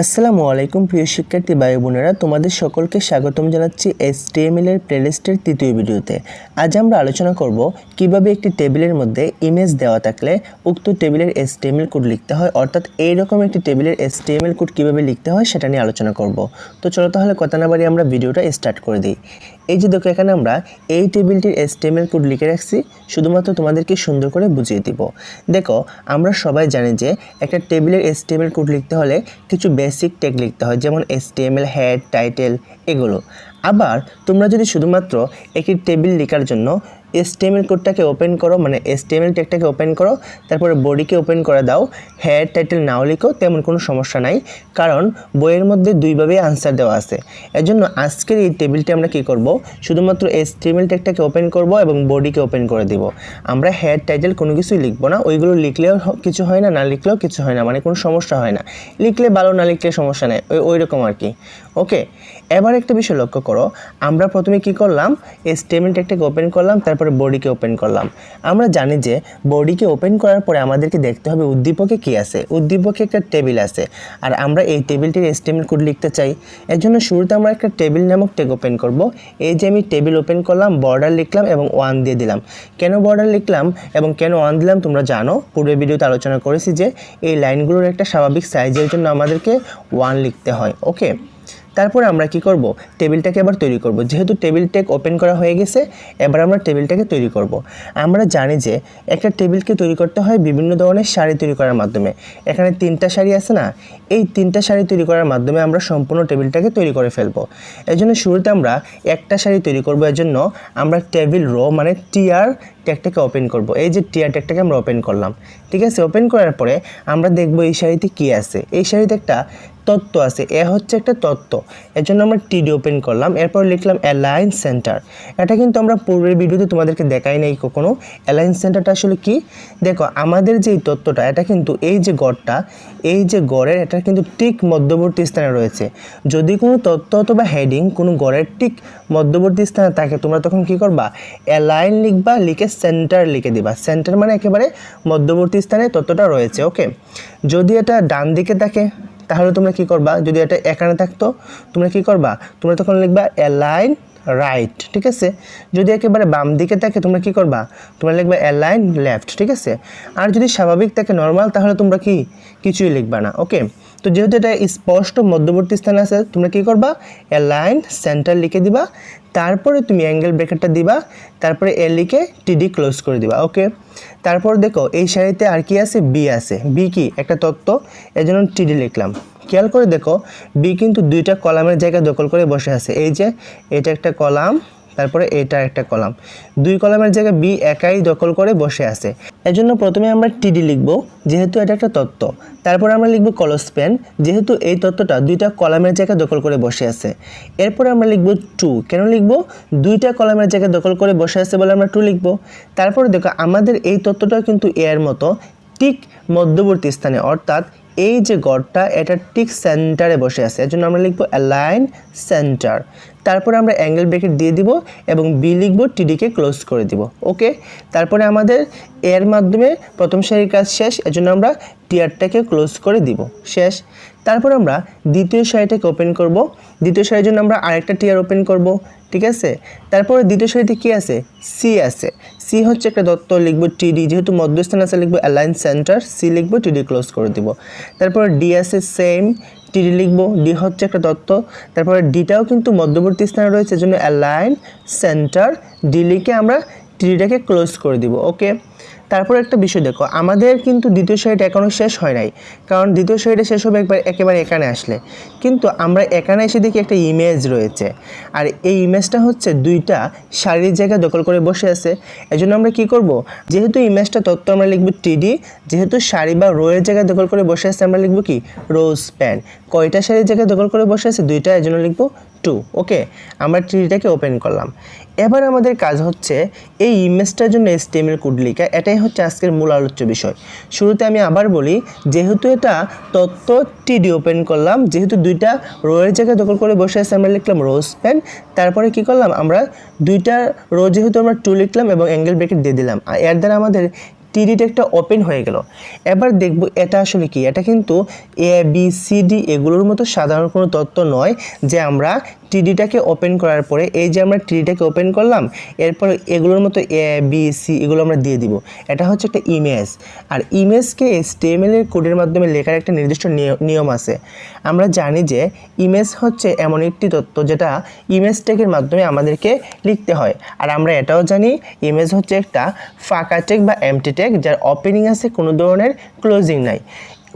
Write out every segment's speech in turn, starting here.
আসসালামু আলাইকুম, প্রিয় শিক্ষার্থী ভাই বোনেরা। তোমাদের সকলকে স্বাগতম জানাচ্ছি এস এর প্লেলিস্টের তৃতীয় ভিডিওতে। আজ আমরা আলোচনা করব কীভাবে একটি টেবিলের মধ্যে ইমেজ দেওয়া থাকলে উক্ত টেবিলের এস কোড লিখতে হয়, অর্থাৎ এইরকম একটি টেবিলের এস কোড কীভাবে লিখতে হয় সেটা নিয়ে আলোচনা করব। তো চলো তাহলে কথা না বাড়ি আমরা ভিডিওটা স্টার্ট করে দিই। এই যে দেখো, এখানে আমরা এই টেবিলটির এসটিএমএল কোড লিখে রাখছি, শুধুমাত্র তোমাদেরকে সুন্দর করে বুঝিয়ে দিব। দেখো, আমরা সবাই জানি যে একটা টেবিলের এসটিএমএল কোড লিখতে হলে কিছু বেসিক ট্যাগ লিখতে হয়, যেমন এসটিএমএল হেড টাইটেল এগুলো। আবার তোমরা যদি শুধুমাত্র একটি টেবিল লেখার জন্য এসটিএমএল কোডটাকে ওপেন করো মানে এসটিএমএল ট্যাগটাকে ওপেন করো, তারপরে বডিকে ওপেন করে দাও হেড টাইটেল নাও লিখো, তেমন কোনো সমস্যা নাই, কারণ বইয়ের মধ্যে দুইভাবেই আনসার দেওয়া আছে। এর জন্য আজকের এই টেবিলটি আমরা কি করব? শুধুমাত্র এসটিএমএল ট্যাগটাকে ওপেন করব এবং বডিকে ওপেন করে দিব। আমরা হেড টাইটেল কোনো কিছুই লিখব না, ওইগুলো লিখলেও কিছু হয় না না লিখলেও কিছু হয় না মানে কোনো সমস্যা হয় না। লিখলে ভালো, না লিখলে সমস্যা নেই, ওই ওই রকম আর কি। ওকে এবার একটা বিষয় লক্ষ্য করো। আমরা প্রথমে কি করলাম? এই এসটিএমএল ট্যাগটাকে ওপেন করলাম, তারপরে বডিকে ওপেন করলাম। আমরা জানি যে বডিকে ওপেন করার পরে আমাদেরকে দেখতে হবে উদ্দীপকে কি আছে। উদ্দীপকে একটা টেবিল আছে। আর আমরা এই টেবিলটির এসটিএমএল কোড লিখতে চাই। এর জন্য শুরুতে আমরা একটা টেবিল নামক ট্যাগ ওপেন করব। এই যে আমি টেবিল ওপেন করলাম বর্ডার লিখলাম এবং ওয়ান দিয়ে দিলাম। কেন বর্ডার লিখলাম এবং কেন ওয়ান দিলাম তোমরা জানো? পূর্বে ভিডিওতে আলোচনা করেছি যে এই লাইনগুলোর একটা স্বাভাবিক সাইজের জন্য আমাদেরকে ওয়ান লিখতে হয়। ওকে তারপরে আমরা কি করব? টেবিলটাকে এবার তৈরি করব। যেহেতু টেবিল টেক ওপেন করা হয়ে গেছে, এবার আমরা টেবিলটাকে তৈরি করব। আমরা জানি যে একটা টেবিলকে তৈরি করতে হয় বিভিন্ন ধরনের শাড়ি তৈরি করার মাধ্যমে। এখানে তিনটা শাড়ি আছে না? এই তিনটা শাড়ি তৈরি করার মাধ্যমে আমরা সম্পূর্ণ টেবিলটাকে তৈরি করে ফেলব। এই জন্য শুরুতে আমরা একটা শাড়ি তৈরি করব। এর জন্য আমরা টেবিল রো মানে টিয়ার ট্যাগটাকে ওপেন করব। এই যে টিয়ার ট্যাগটাকে আমরা ওপেন করলাম। ঠিক আছে? ওপেন করার পরে আমরা দেখব এই শাড়িতে কি আছে। এই শাড়িতে একটা তত্ত্ব আছে। এ হচ্ছে একটা তত্ত্ব। এর জন্য আমরা টিডি ওপেন করলাম। এরপর লিখলাম অ্যালাইন সেন্টার এটা কিন্তু আমরা পূর্বের ভিডিওতে তোমাদেরকে দেখাই নাই কখনো। অ্যালাইন সেন্টারটা আসলে কি? দেখো, আমাদের যে তত্ত্বটা, এটা কিন্তু এই যে গড়টা, এই যে গড়ের এটা কিন্তু ঠিক মধ্যবর্তী স্থানে রয়েছে। যদি কোনো তত্ত্ব অথবা হেডিং কোনো গড়ের ঠিক মধ্যবর্তী স্থানে থাকে, তোমরা তখন কি করবা? অ্যালাইন লিখবা, লিখে সেন্টার লিখে দিবা। সেন্টার মানে একেবারে মধ্যবর্তী স্থানে তত্ত্বটা রয়েছে ওকে যদি এটা ডান দিকে থাকে তাহলে তোমরা কি করবা? যদি এটা এখানে থাকতো, তোমরা কি করবা? তোমরা তখন লিখবা অ্যালাইন রাইট ঠিক আছে? যদি একেবারে বাম দিকে থাকে, তোমরা কি করবা? তোমরা লিখবা অ্যালাইন লেফট ঠিক আছে? আর যদি স্বাভাবিক থাকে নর্মাল তাহলে তোমরা কি? কিছুই লিখবা না ওকে তো যেহেতু এটা স্পষ্ট মধ্যবর্তী স্থানে আছে, তোমরা কি করবা? অ্যালাইন সেন্টার লিখে দিবা, তারপরে তুমি অ্যাঙ্গেল ব্রেকারটা দিবা, তারপরে এ লিখে টিডি ক্লোজ করে দিবা ওকে তারপর দেখো, এই শাড়িতে আর কি আছে? বি আছে। বি কি? একটা তত্ত্ব এর জন্য টিডি লিখলাম। খেয়াল করে দেখো বি কিন্তু দুইটা কলামের জায়গা দখল করে বসে আছে। এই যে, এটা একটা কলাম তারপরে এটা একটা কলাম। দুই কলামের জায়গায় বি একাই দখল করে বসে আছে। এর জন্য প্রথমে আমরা টিডি লিখব, যেহেতু এটা একটা তত্ত্ব। তারপর আমরা লিখব কলস পেন যেহেতু এই তত্ত্বটা দুইটা কলামের জায়গায় দখল করে বসে আছে। এরপর আমরা লিখব টু। কেন লিখব? দুইটা কলামের জায়গায় দখল করে বসে আছে বলে আমরা টু লিখব। তারপর দেখো, আমাদের এই তত্ত্বটাও কিন্তু এর মতো, ঠিক মধ্যবর্তী স্থানে, অর্থাৎ এই যে গড়টা, এটা ঠিক সেন্টারে বসে আছে। এর জন্য আমরা লিখব অ্যালাইন সেন্টার তারপরে আমরা অ্যাঙ্গেল ব্রেকেট দিয়ে দিব এবং বি লিখব টিডিকে ক্লোজ করে দিব। ওকে তারপরে আমাদের এর মাধ্যমে প্রথম সারির কাজ শেষ। এজন্য আমরা টিয়ারটাকে ক্লোজ করে দিব। শেষ। তারপর আমরা দ্বিতীয় সারিটাকে ওপেন করব। দ্বিতীয় সারির জন্য আমরা আরেকটা টিয়ার ওপেন করব, ঠিক আছে? তারপরে দ্বিতীয় সারিতে কি আছে? সি আছে। সি হচ্ছে একটা দত্ত, লিখব টিডি যেহেতু মধ্যস্থান আছে, লিখব অ্যালাইন সেন্টার সি লিখব টিডি ক্লোজ করে দিব। তারপরে ডি আছে সেম টিডি লিখব ডি হচ্ছে একটা দত্ত। তারপরে ডিটাও কিন্তু মধ্যবর্তী স্থানে রয়েছে জন্য অ্যালাইন সেন্টার ডি লিখে আমরা টিডিটাকে ক্লোজ করে দিব ওকে তারপর একটা বিষয় দেখো, আমাদের কিন্তু দ্বিতীয় সারিটা এখনও শেষ হয় নাই। কারণ দ্বিতীয় সারিটা শেষ হবে একবার একেবারে এখানে আসলে। কিন্তু আমরা এখানে এসে দেখি একটা ইমেজ রয়েছে। আর এই ইমেজটা হচ্ছে দুইটা শাড়ির জায়গা দখল করে বসে আছে। এজন্য আমরা কি করব? যেহেতু ইমেজটা তত্ত্ব আমরা লিখব টিডি যেহেতু শাড়ি বা রোয়ের জায়গায় দখল করে বসে আছে, আমরা লিখব কি? রোজ প্যান কয়টা শাড়ির জায়গায় দখল করে বসে আছে? দুইটা, এজন্য লিখব টু ওকে আমরা ট্রিটাকে ওপেন করলাম। এবার আমাদের কাজ হচ্ছে এই ইমেজটার জন্য এসটিএমএল কোড লেখা, এটাই হচ্ছে আজকের মূল আলোচ্য বিষয়। শুরুতে আমি আবার বলি, যেহেতু এটা তত্ত্ব টিডি ওপেন করলাম, যেহেতু দুইটা রোয়ের জায়গায় দখল করে বসে আছে, আমরা লিখলাম রোজ পেন তারপরে কি করলাম, আমরা দুইটা রো যেহেতু আমরা টু লিখলাম এবং অ্যাঙ্গেল ব্রেকেট দিয়ে দিলাম, আর এর দ্বারা আমাদের টিডি একটা ওপেন হয়ে গেল। এবার দেখব এটা আসলে কি? এটা কিন্তু এ বি সি ডি এগুলোর মতো সাধারণ কোনো তথ্য নয় যে আমরা টিডিটাকে ওপেন করার পরে, এই যে আমরা টিডিটাকে ওপেন করলাম, এরপর এগুলোর মতো এ বি সি এগুলো আমরা দিয়ে দিব। এটা হচ্ছে একটা ইমেজ আর ইমেজকে এর কোডের মাধ্যমে লেখার একটা নির্দিষ্ট নিয়- নিয়ম আছে। আমরা জানি যে ইমেজ হচ্ছে এমন একটি তথ্য যেটা ইমেজ টেকের মাধ্যমে আমাদেরকে লিখতে হয়। আর আমরা এটাও জানি ইমেজ হচ্ছে একটা ফাঁকা টেক বা এমটি টেক যার ওপেনিং আছে কোনো ধরনের ক্লোজিং নাই।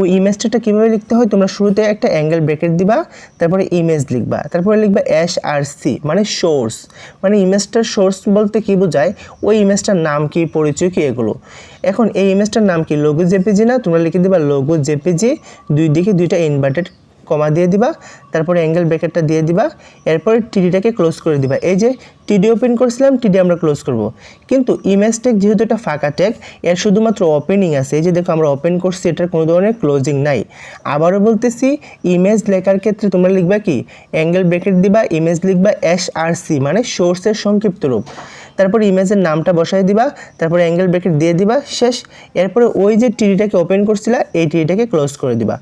ওই ইমেজটা কীভাবে লিখতে হয়? তোমরা শুরুতে একটা অ্যাঙ্গেল ব্রেকেট দিবা, তারপরে ইমেজ লিখবা, তারপরে লিখবা এস আর সি মানে সোর্স মানে ইমেজটার সোর্স বলতে কী বোঝায়? ওই ইমেজটার নাম কি, পরিচয় কি, এগুলো। এখন এই ইমেজটার নাম কি? লোগো জেপিজি না? তোমরা লিখে দিবা লোগো জেপিজি দুই দিকে দুইটা ইনভার্টেড কমা দিয়ে দিবা, তারপরে অ্যাঙ্গেল ব্রেকেটটা দিয়ে দিবা, এরপরে টিডিটাকে ক্লোজ করে দিবা। এই যে টিডি ওপেন করছিলাম টিডি আমরা ক্লোজ করব। কিন্তু ইমেজ টেক যেহেতু এটা ফাঁকা টেক এর শুধুমাত্র ওপেনিং আছে। এই যে দেখো আমরা ওপেন করছি, এটার কোনো ধরনের ক্লোজিং নাই। আবারও বলতেছি ইমেজ লেখার ক্ষেত্রে তোমরা লিখবা কি? অ্যাঙ্গেল ব্রেকেট দিবা ইমেজ লিখবা এস আর সি মানে সোর্সের সংক্ষিপ্ত রূপ। তারপর ইমেজের নামটা বসাই দিবা, তারপরে অ্যাঙ্গেল ব্রেকেট দিয়ে দিবা, শেষ। এরপরে ওই যে টিডিটাকে ওপেন করছিলা, এই টিডিটাকে ক্লোজ করে দিবা।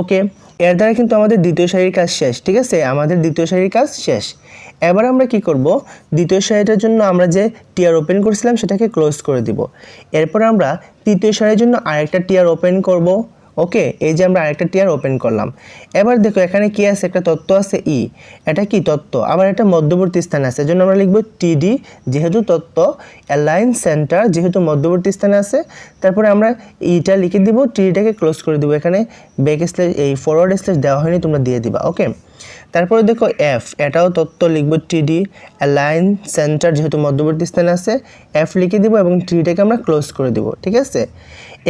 ওকে এর দ্বারা কিন্তু আমাদের দ্বিতীয় সারির কাজ শেষ, ঠিক আছে? আমাদের দ্বিতীয় সারির কাজ শেষ। এবার আমরা কি করব? দ্বিতীয় সারিটার জন্য আমরা যে টিয়ার ওপেন করেছিলাম, সেটাকে ক্লোজ করে দিব। এরপর আমরা তৃতীয় সারির জন্য আরেকটা টিয়ার ওপেন করব। ওকে, এই যে আমরা আরেকটা টিয়ার ওপেন করলাম। এবার দেখো, এখানে কি আছে? একটা তত্ত্ব আছে ই এটা কি তত্ত্ব? আবার একটা মধ্যবর্তী স্থান আছে, এজন্য আমরা লিখব টিডি যেহেতু তত্ত্ব অ্যালাইন সেন্টার যেহেতু মধ্যবর্তী স্থানে আছে, তারপরে আমরা ইটা লিখে দিব টিডিটাকে ক্লোজ করে দেবো। এখানে ব্যাক স্ল্যাশ এই ফরওয়ার্ড স্ল্যাশ দেওয়া হয়নি, তোমরা দিয়ে দিবা, ওকে? তারপরে দেখো এফ এটাও তত্ত্ব, লিখব টিডি অ্যালাইন সেন্টার যেহেতু মধ্যবর্তী স্থানে আছে এফ লিখে দিব এবং টিডিটাকে আমরা ক্লোজ করে দিব, ঠিক আছে?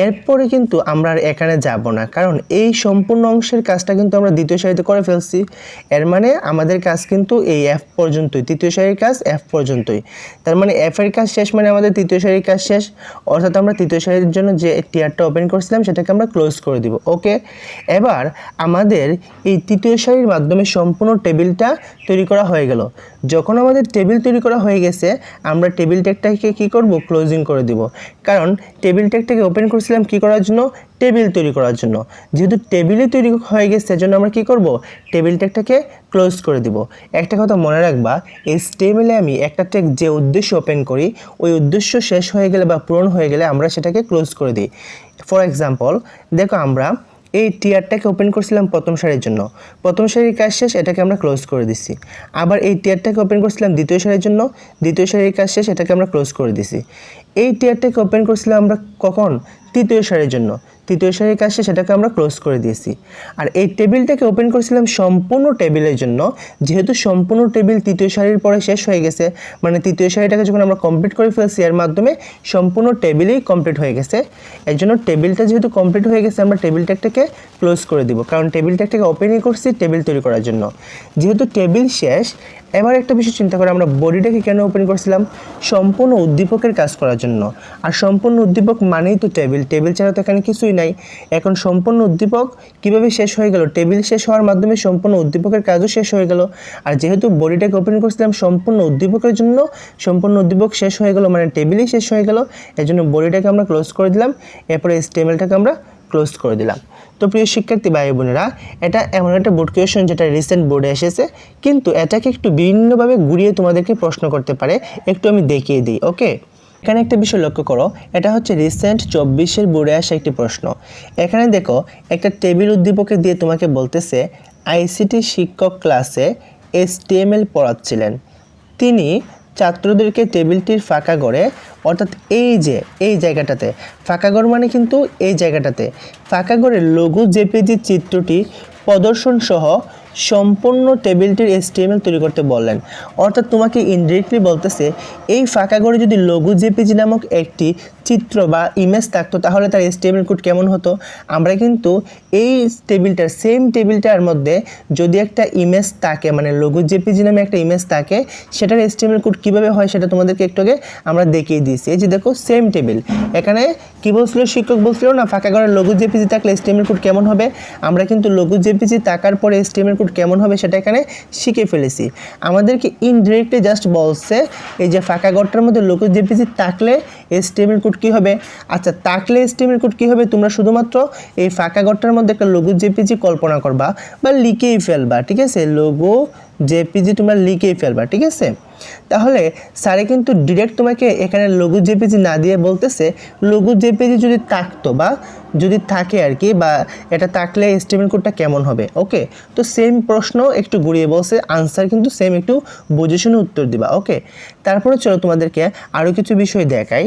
এরপরে কিন্তু আমরা আর এখানে যাব না, কারণ এই সম্পূর্ণ অংশের কাজটা কিন্তু আমরা দ্বিতীয় সারিতে করে ফেলছি। এর মানে আমাদের কাজ কিন্তু এই এফ পর্যন্তই, তৃতীয় সারির কাজ এফ পর্যন্তই। তার মানে এফ এর কাজ শেষ মানে আমাদের তৃতীয় সারির কাজ শেষ। অর্থাৎ আমরা তৃতীয় সারির জন্য যে টিয়ারটা ওপেন করছিলাম সেটাকে আমরা ক্লোজ করে দিব ওকে এবার আমাদের এই তৃতীয় সারির মাধ্যমে সম্পূর্ণ টেবিলটা তৈরি করা হয়ে গেল। যখন আমাদের টেবিল তৈরি করা হয়ে গেছে, আমরা টেবিল ট্যাগটাকে কী করব? ক্লোজিং করে দিব। কারণ টেবিল ট্যাগটাকে ওপেন করেছিলাম কী করার জন্য? টেবিল তৈরি করার জন্য। যেহেতু টেবিলে তৈরি হয়ে গেছে সেজন্য আমরা কী করব? টেবিল ট্যাগটাকে ক্লোজ করে দিব। একটা কথা মনে রাখবা, এই স্টেমেলে আমি একটা ট্যাগ যে উদ্দেশ্য ওপেন করি, ওই উদ্দেশ্য শেষ হয়ে গেলে বা পূরণ হয়ে গেলে আমরা সেটাকে ক্লোজ করে দিই। ফর এক্সাম্পল দেখো আমরা এই টিয়ারটাকে ওপেন করছিলাম প্রথম সারির জন্য। প্রথম সারির কাজ শেষ, এটাকে আমরা ক্লোজ করে দিছি। আবার এই টিয়ারটাকে ওপেন করছিলাম দ্বিতীয় সারির জন্য, দ্বিতীয় সারির কাজ শেষ, এটাকে আমরা ক্লোজ করে দিছি। এই টিয়ারটাকে ওপেন করছিলাম আমরা কখন? তৃতীয় সারির জন্য। তৃতীয় সারির কাজ শেষ সেটাকে আমরা ক্লোজ করে দিয়েছি। আর এই টেবিলটাকে ওপেন করেছিলাম সম্পূর্ণ টেবিলের জন্য, যেহেতু সম্পূর্ণ টেবিল তৃতীয় সারির পরে শেষ হয়ে গেছে মানে তৃতীয় সারিটাকে যখন আমরা কমপ্লিট করে ফেলছি, এর মাধ্যমে সম্পূর্ণ টেবিলেই কমপ্লিট হয়ে গেছে। এর জন্য টেবিলটা যেহেতু কমপ্লিট হয়ে গেছে, আমরা টেবিল ট্যাগটাকে ক্লোজ করে দিব, কারণ টেবিল ট্যাগটাকে ওপেনই করছি টেবিল তৈরি করার জন্য। যেহেতু টেবিল শেষ, এবার একটা বিষয় চিন্তা করে আমরা বডিটাকে কেন ওপেন করছিলাম? সম্পূর্ণ উদ্দীপকের কাজ করার জন্য। আর সম্পূর্ণ উদ্দীপক মানেই তো টেবিল টেবিল ছাড়া তো এখানে কিছুই নাই। এখন সম্পূর্ণ উদ্দীপক কীভাবে শেষ হয়ে গেল? টেবিল শেষ হওয়ার মাধ্যমে সম্পূর্ণ উদ্দীপকের কাজও শেষ হয়ে গেল। আর যেহেতু বডিটাকে ওপেন করছিলাম, সম্পূর্ণ উদ্দীপকের জন্য সম্পূর্ণ উদ্দীপক শেষ হয়ে গেল মানে টেবিলই শেষ হয়ে গেল। এর জন্য বডিটাকে আমরা ক্লোজ করে দিলাম। এরপরে স্টেমেলটাকে আমরা ক্লোজ করে দিলাম। তো প্রিয় শিক্ষার্থী ভাই বোনেরা, এটা এমন একটা বোর্ড কোয়েশন যেটা রিসেন্ট বোর্ডে এসেছে। কিন্তু এটাকে একটু বিভিন্নভাবে ঘুরিয়ে তোমাদেরকে প্রশ্ন করতে পারে। একটু আমি দেখিয়ে দিই ওকে এখানে একটা বিষয় লক্ষ্য করো, এটা হচ্ছে রিসেন্ট চব্বিশের বোর্ডে আসা একটি প্রশ্ন। এখানে দেখো, একটা টেবিল উদ্দীপকে দিয়ে তোমাকে বলতেছে আইসিটি শিক্ষক ক্লাসে এস এসটিএমএল পড়াচ্ছিলেন। তিনি ছাত্রদেরকে টেবিলটির ফাঁকা ঘরে, অর্থাৎ এই যে, এই জায়গাটাতে, ফাঁকা ঘর মানে কিন্তু এই জায়গাটাতে, ফাঁকা ঘরের লঘু জেপিজি চিত্রটি প্রদর্শন সহ সম্পূর্ণ টেবিলটির এসটিএমএল তৈরি করতে বললেন। অর্থাৎ তোমাকে ইনডিরেক্টলি বলতেছে, এই ফাঁকা ঘরে যদি লঘু জেপিজি নামক একটি চিত্র বা ইমেজ থাকতো, তাহলে তার এসটিএমএল কোড কেমন হতো? আমরা কিন্তু এই টেবিলটার সেম টেবিলটার মধ্যে যদি একটা ইমেজ থাকে মানে লঘু জেপিজি নামে একটা ইমেজ থাকে, সেটার এসটিএমএল কোড কীভাবে হয় সেটা তোমাদেরকে একটু আগে আমরা দেখিয়ে দিয়েছি। এই যে দেখো সেম টেবিল এখানে কি বলছিল শিক্ষক? বলছিল না, ফাঁকা ঘরে লঘু জেপিজি থাকলে এসটিএমএল কোড কেমন হবে? আমরা কিন্তু লঘু জেপিজি থাকার পরে এসটিএমএল কোড কোড কেমন হবে সেটা এখানে শিখে ফেলেছি। আমাদেরকে ইনডিরেক্টলি জাস্ট বলছে, এই যে ফাঁকা গড়টার মধ্যে লোক জেপিসি তাকলে এসটিএমএল কোড কী হবে? আচ্ছা থাকলে এসটিএমএল কোড কী হবে? তোমরা শুধুমাত্র এই ফাঁকা গড়টার মধ্যে একটা লোগো জেপিজি কল্পনা করবা বা লিখেই ফেলবা, ঠিক আছে? লোগো জেপিজি তোমরা লিখেই ফেলবা, ঠিক আছে? তাহলে স্যারে কিন্তু ডিরেক্ট তোমাকে এখানে লঘু জেপিজি না দিয়ে বলতেছে, লঘু জেপিজি যদি থাকতো বা যদি থাকে আর কি বা এটা থাকলে এস্টিমেট কোডটা কেমন হবে? ওকে তো সেম প্রশ্ন একটু ঘুরিয়ে বলছে আনসার কিন্তু সেম একটু বুঝে শুনে উত্তর দিবা ওকে তারপরে চলো তোমাদেরকে আরও কিছু বিষয় দেখাই।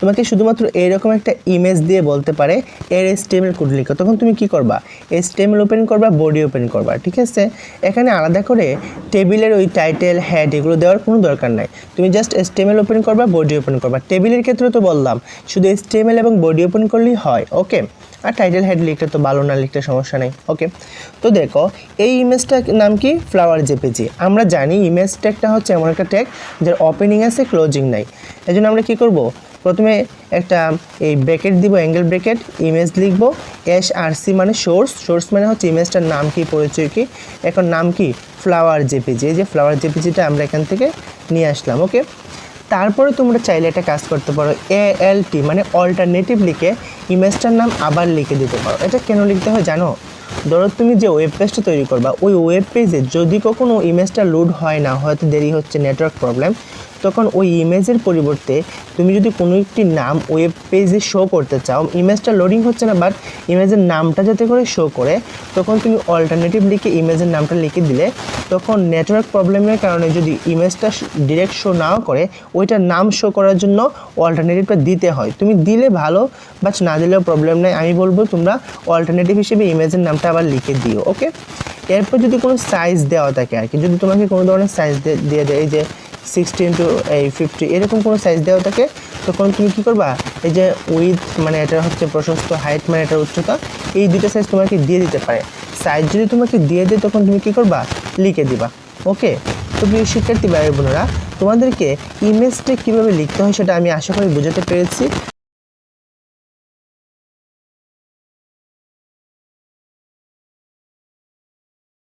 তোমাকে শুধুমাত্র এইরকম একটা ইমেজ দিয়ে বলতে পারে, এর এস্টিমেল কোড লিখো। তখন তুমি কি করবা? এস্টিমেল ওপেন করবা বডি ওপেন করবা, ঠিক আছে? এখানে আলাদা করে টেবিলের ওই টাইটেল হেড এগুলো দেওয়ার কোনো দরকার নাই। তুমি জাস্ট স্টেমেল ওপেন করবা বডি ওপেন করবা। টেবিলের ক্ষেত্রে তো বললাম, শুধু স্টেমেল এবং বডি ওপেন করলেই হয় ওকে আর টাইটেল হেড লিখলে তো ভালো, না লিখলে সমস্যা নেই ওকে তো দেখো, এই ইমেজটার নাম কি? ফ্লাওয়ার জেপিজি আমরা জানি ইমেজ ট্যাগটা হচ্ছে এমন একটা ট্যাগ যার ওপেনিং আছে ক্লোজিং নাই। এই আমরা কী করব? প্রথমে একটা এই ব্রেকেট দিব অ্যাঙ্গেল ব্রেকেট ইমেজ লিখব এস আর সি মানে সোর্স সোর্স মানে হচ্ছে ইমেজটার নাম কি, পরিচয় কি, এখন নাম কি ফ্লাওয়ার জেপিজি এই যে ফ্লাওয়ার জেপিজিটা আমরা এখান থেকে নিয়ে আসলাম ওকে তারপরে তোমরা চাইলে একটা কাজ করতে পারো এ এল টি মানে অল্টারনেটিভ লিখে ইমেজটার নাম আবার লিখে দিতে পারো। এটা কেন লিখতে হয় জানো? ধরো তুমি যে ওয়েব পেজটা তৈরি করবা, ওই ওয়েব পেজে যদি কখনো ইমেজটা লোড হয় না, হয়তো দেরি হচ্ছে নেটওয়ার্ক প্রবলেম তখন ওই ইমেজের পরিবর্তে তুমি যদি কোনো একটি নাম ওয়েব পেজে শো করতে চাও ইমেজটা লোডিং হচ্ছে না বাট ইমেজের নামটা যাতে করে শো করে, তখন তুমি অল্টারনেটিভ লিখে ইমেজের নামটা লিখে দিলে, তখন নেটওয়ার্ক প্রবলেমের কারণে যদি ইমেজটা ডিরেক্ট শো নাও করে ওইটার নাম শো করার জন্য অল্টারনেটিভটা দিতে হয়। তুমি দিলে ভালো বাট না দিলেও প্রবলেম নেই। আমি বলব তোমরা অল্টারনেটিভ হিসেবে ইমেজের নামটা আবার লিখে দিও ওকে এরপর যদি কোনো সাইজ দেওয়া থাকে আর কি, যদি তোমাকে কোনো ধরনের সাইজ দিয়ে দেয়, এই যে সিক্সটি ইন্টু এই ফিফটি এরকম কোনো সাইজ দেওয়া থাকে? তখন তুমি কী করবা? এই যে উইথ মানে এটা হচ্ছে প্রশস্ত হাইট মানে এটার উচ্চতা, এই দুইটা সাইজ তোমাকে দিয়ে দিতে পারে। সাইজ যদি তোমাকে দিয়ে দেয়, তখন তুমি কী করবা? লিখে দিবা। ওকে তো প্রিয় শিক্ষার্থী ভাই বোনেরা, তোমাদেরকে ইমেজটা কীভাবে লিখতে হয় সেটা আমি আশা করি বোঝাতে পেরেছি।